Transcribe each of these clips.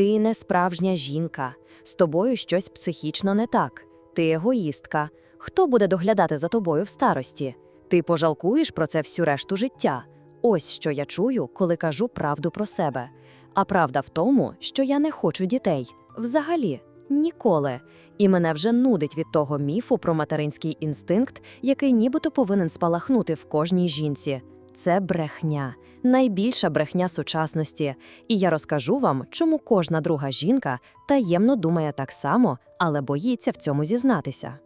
Ти не справжня жінка, з тобою щось психічно не так. Ти егоїстка. Хто буде доглядати за тобою в старості? Ти пожалкуєш про це всю решту життя. Ось що я чую, коли кажу правду про себе. А правда в тому, що я не хочу дітей. Взагалі, ніколи. І мене вже нудить від того міфу про материнський інстинкт, який нібито повинен спалахнути в кожній жінці. Це брехня, найбільша брехня сучасності. І я розкажу вам, чому кожна друга жінка таємно думає так само, але боїться в цьому зізнатися.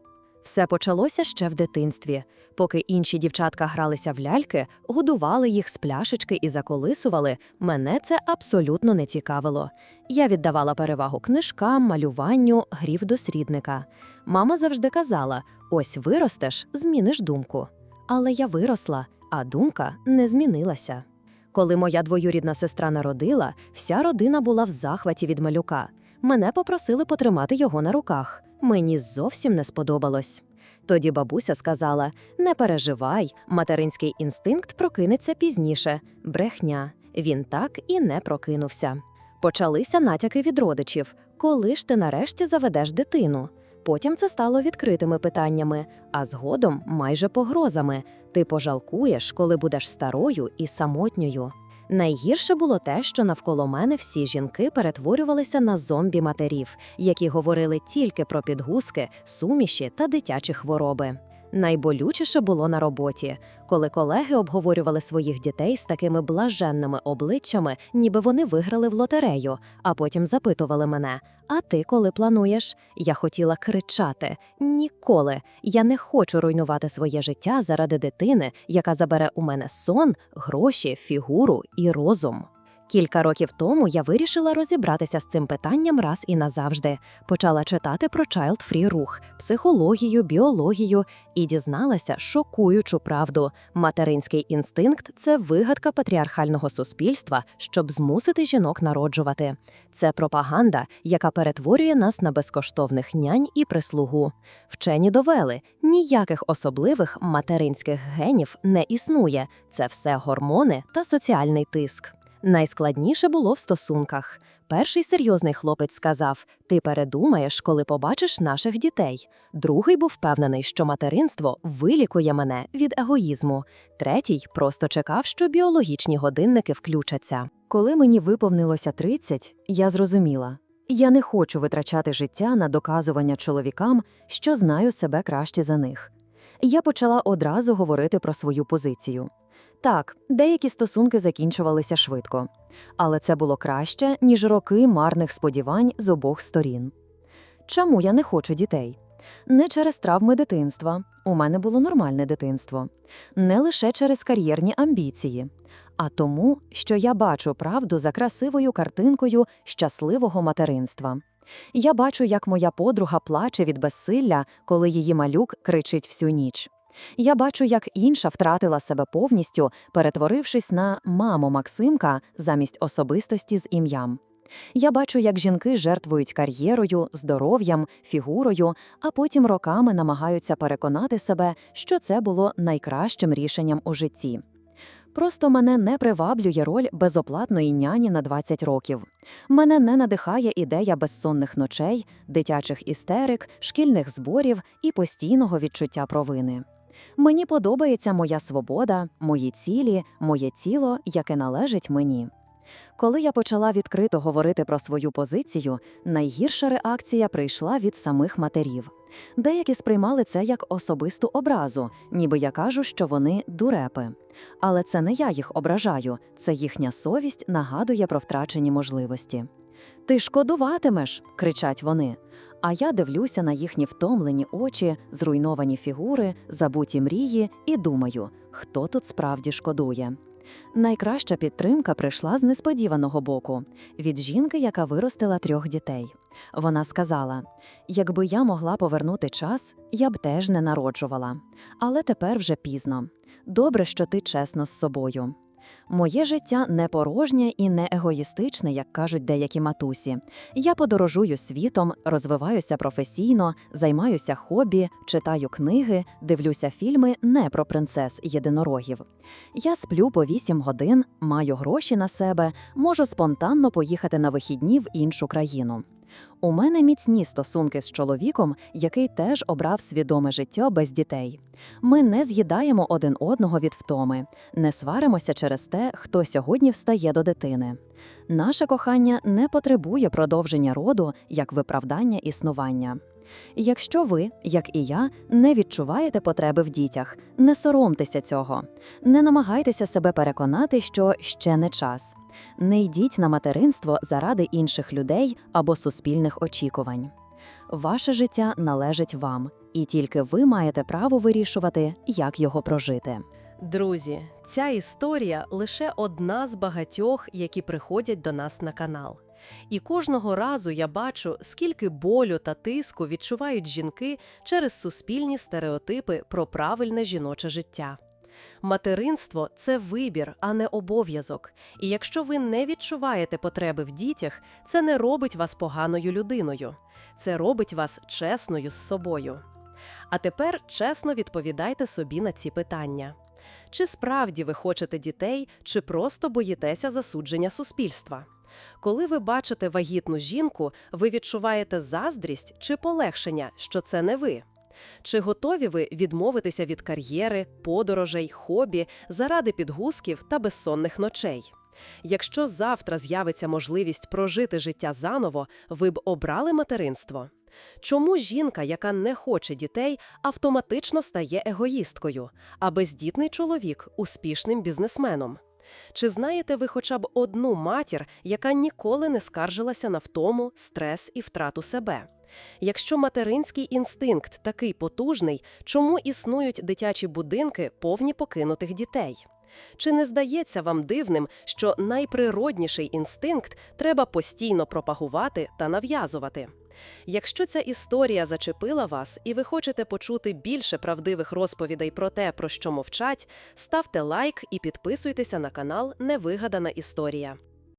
Все почалося ще в дитинстві. Поки інші дівчатка гралися в ляльки, годували їх з пляшечки і заколисували, мене це абсолютно не цікавило. Я віддавала перевагу книжкам, малюванню, грі в дослідника. Мама завжди казала: ось виростеш, зміниш думку. Але я виросла, а думка не змінилася. Коли моя двоюрідна сестра народила, вся родина була в захваті від малюка. Мене попросили потримати його на руках. Мені зовсім не сподобалось. Тоді бабуся сказала: не переживай, материнський інстинкт прокинеться пізніше. Брехня. Він так і не прокинувся. Почалися натяки від родичів: коли ж ти нарешті заведеш дитину? Потім це стало відкритими питаннями, а згодом майже погрозами. Ти пожалкуєш, коли будеш старою і самотньою. Найгірше було те, що навколо мене всі жінки перетворювалися на зомбі матерів, які говорили тільки про підгузки, суміші та дитячі хвороби. Найболючіше було на роботі, коли колеги обговорювали своїх дітей з такими блаженними обличчями, ніби вони виграли в лотерею, а потім запитували мене: А ти коли плануєш? Я хотіла кричати: ніколи. Я не хочу руйнувати своє життя заради дитини, яка забере у мене сон, гроші, фігуру і розум. Кілька років тому я вирішила розібратися з цим питанням раз і назавжди. Почала читати про child-free рух, психологію, біологію і дізналася шокуючу правду. Материнський інстинкт це вигадка патріархального суспільства, щоб змусити жінок народжувати. Це пропаганда, яка перетворює нас на безкоштовних нянь і прислугу. Вчені довели, ніяких особливих материнських генів не існує. Це все гормони та соціальний тиск. Найскладніше було в стосунках. Перший серйозний хлопець сказав: Ти передумаєш, коли побачиш наших дітей. Другий був впевнений, що материнство вилікує мене від егоїзму. Третій просто чекав, що біологічні годинники включаться. Коли мені виповнилося 30, я зрозуміла. Я не хочу витрачати життя на доказування чоловікам, що знаю себе краще за них. Я почала одразу говорити про свою позицію. Так, деякі стосунки закінчувалися швидко, але це було краще, ніж роки марних сподівань з обох сторін. Чому я не хочу дітей? Не через травми дитинства, у мене було нормальне дитинство, не лише через кар'єрні амбіції, а тому, що я бачу правду за красивою картинкою щасливого материнства. Я бачу, як моя подруга плаче від безсилля, коли її малюк кричить всю ніч. Я бачу, як інша втратила себе повністю, перетворившись на маму Максимка замість особистості з ім'ям. Я бачу, як жінки жертвують кар'єрою, здоров'ям, фігурою, а потім роками намагаються переконати себе, що це було найкращим рішенням у житті. Просто мене не приваблює роль безоплатної няні на 20 років. Мене не надихає ідея безсонних ночей, дитячих істерик, шкільних зборів і постійного відчуття провини. Мені подобається моя свобода, мої цілі, моє тіло, яке належить мені. Коли я почала відкрито говорити про свою позицію, найгірша реакція прийшла від самих матерів. Деякі сприймали це як особисту образу, ніби я кажу, що вони дурепи. Але це не я їх ображаю, це їхня совість нагадує про втрачені можливості. Ти шкодуватимеш, кричать вони. А я дивлюся на їхні втомлені очі, зруйновані фігури, забуті мрії і думаю, хто тут справді шкодує. Найкраща підтримка прийшла з несподіваного боку від жінки, яка виростила трьох дітей. Вона сказала: якби я могла повернути час, я б теж не народжувала. Але тепер вже пізно. Добре, що ти чесно з собою. Моє життя не порожнє і не егоїстичне, як кажуть деякі матусі. Я подорожую світом, розвиваюся професійно, займаюся хобі, читаю книги, дивлюся фільми не про принцес єдинорогів. Я сплю по 8 годин, маю гроші на себе, можу спонтанно поїхати на вихідні в іншу країну. У мене міцні стосунки з чоловіком, який теж обрав свідоме життя без дітей. Ми не з'їдаємо один одного від втоми, не сваримося через те, хто сьогодні встає до дитини. Наше кохання не потребує продовження роду як виправдання існування. Якщо ви, як і я, не відчуваєте потреби в дітях, не соромтеся цього, не намагайтеся себе переконати, що ще не час. Не йдіть на материнство заради інших людей або суспільних очікувань. Ваше життя належить вам, і тільки ви маєте право вирішувати, як його прожити. Друзі, ця історія лише одна з багатьох, які приходять до нас на канал. І кожного разу я бачу, скільки болю та тиску відчувають жінки через суспільні стереотипи про правильне жіноче життя. Материнство це вибір, а не обов'язок. І якщо ви не відчуваєте потреби в дітях, це не робить вас поганою людиною. Це робить вас чесною з собою. А тепер чесно відповідайте собі на ці питання. Чи справді ви хочете дітей, чи просто боїтеся засудження суспільства? Коли ви бачите вагітну жінку, ви відчуваєте заздрість чи полегшення, що це не ви? Чи готові ви відмовитися від кар'єри, подорожей, хобі заради підгузків та безсонних ночей? Якщо завтра з'явиться можливість прожити життя заново, ви б обрали материнство? Чому жінка, яка не хоче дітей, автоматично стає егоїсткою, а бездітний чоловік успішним бізнесменом? Чи знаєте ви хоча б одну матір, яка ніколи не скаржилася на втому, стрес і втрату себе? Якщо материнський інстинкт такий потужний, чому існують дитячі будинки, повні покинутих дітей? Чи не здається вам дивним, що найприродніший інстинкт треба постійно пропагувати та нав'язувати? Якщо ця історія зачепила вас і ви хочете почути більше правдивих розповідей про те, про що мовчать, ставте лайк і підписуйтеся на канал Невигадана історія.